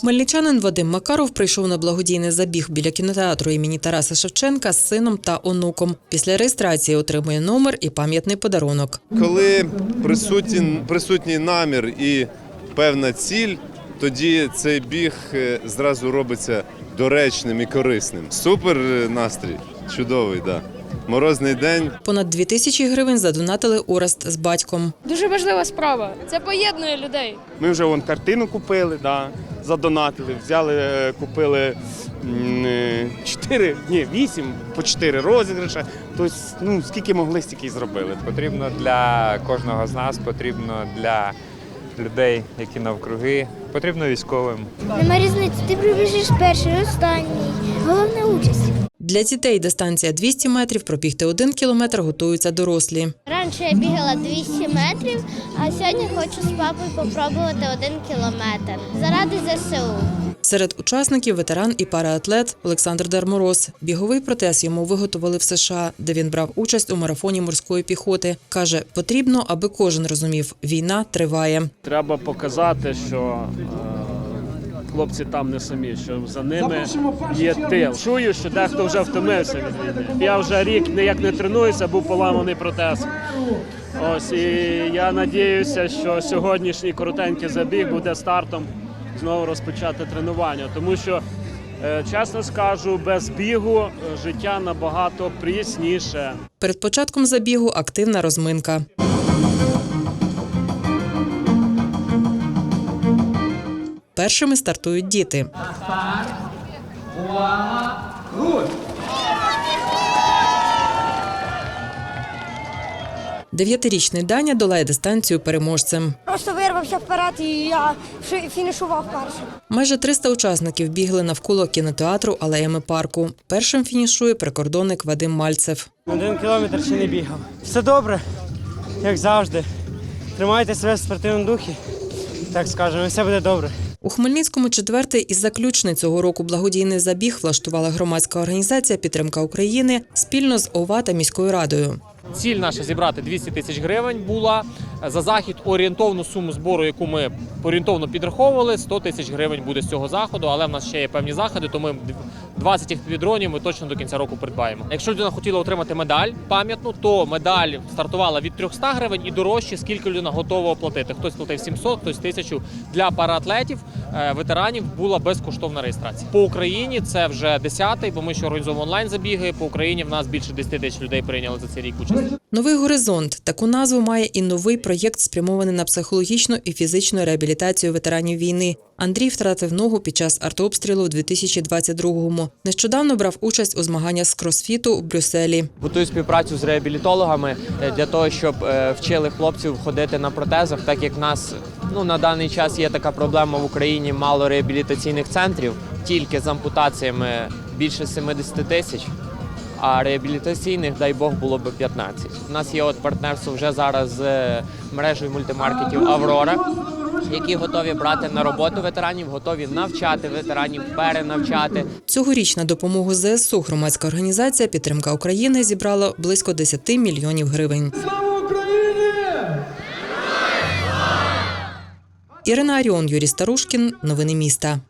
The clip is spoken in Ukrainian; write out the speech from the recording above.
Хмельничанин Вадим Макаров прийшов на благодійний забіг біля кінотеатру імені Тараса Шевченка з сином та онуком. Після реєстрації отримує номер і пам'ятний подарунок. Коли присутній, присутній намір і певна ціль, тоді цей біг е, зразу робиться доречним і корисним. Супер е, настрій, чудовий, да. Морозний день. Понад дві тисячі гривень задонатили Орест з батьком. Дуже важлива справа. Це поєднує людей. Ми вже вон картину купили, да, задонатили, взяли, е, купили м, е, чотири, ні, вісім по чотири розіграші. Тобто, ну скільки могли, стільки й зробили. Потрібно для кожного з нас, потрібно для людей, які навкруги, потрібно військовим. Нема різниці, ти прибіжиш перший, останній. Головне участь. Для дітей дистанція 200 метрів, пробігти один кілометр готуються дорослі. Раніше я бігала 200 метрів, а сьогодні хочу з папою попробувати один кілометр. Заради ЗСУ. Серед учасників ветеран і параатлет Олександр Дармороз. Біговий протез йому виготовили в США, де він брав участь у марафоні морської піхоти. Каже, потрібно, аби кожен розумів, війна триває. Треба показати, що е, хлопці там не самі, що за ними є тил. Чую, що дехто вже втомився від війни. Я вже рік ніяк не тренуюся, був поламаний протез. Ось і я надіюся, що сьогоднішній коротенький забіг буде стартом знову розпочати тренування, тому що. е, Чесно скажу, без бігу життя набагато прісніше. Перед початком забігу активна розминка. Першими стартують діти. Дев'ятирічний Даня долає дистанцію переможцем. Просто вирвався вперед і я фінішував першим. Майже 300 учасників бігли навколо кінотеатру алеями парку. Першим фінішує прикордонник Вадим Мальцев. Один кілометр ще не бігав. Все добре, як завжди. Тримайте себе в спортивному духі, так скажемо, все буде добре. У Хмельницькому четвертий і заключний цього року благодійний забіг влаштувала громадська організація Підтримка України спільно з ОВА та міською радою. Ціль наша зібрати 200 тисяч гривень була за захід. Орієнтовну суму збору, яку ми орієнтовно підраховували, 100 тисяч гривень буде з цього заходу. Але в нас ще є певні заходи, то ми 20 їх дронів ми точно до кінця року придбаємо. Якщо людина хотіла отримати медаль пам'ятну, то медаль стартувала від 300 гривень і дорожче, скільки людина готова оплатити. Хтось платив 700, хтось 1000. Для параатлетів, е, ветеранів була безкоштовна реєстрація. По Україні це вже 10-й, бо ми ще організовуємо онлайн забіги. По Україні в нас більше 10 тисяч людей прийняли за цей рік участь. Новий горизонт таку назву має і новий проєкт, спрямований на психологічну і фізичну реабілітацію ветеранів війни. Андрій втратив ногу під час артобстрілу у 2022-му. Нещодавно брав участь у змаганнях з кросфіту в Брюсселі. Готую співпрацю з реабілітологами е, для того, щоб е, вчили хлопців ходити на протезах, так як в нас ну на даний час є така проблема в Україні мало реабілітаційних центрів, тільки з ампутаціями більше 70 тисяч. А реабілітаційних, дай Бог, було би 15. У нас є от партнерство вже зараз з е, мережею мультимаркетів Аврора, які готові брати на роботу ветеранів, готові навчати ветеранів, перенавчати. Цьогоріч на допомогу ЗСУ громадська організація Підтримка України зібрала близько 10 мільйонів гривень. Слава Україні! Ірина Аріон, Юрій Старушкін. Новини міста.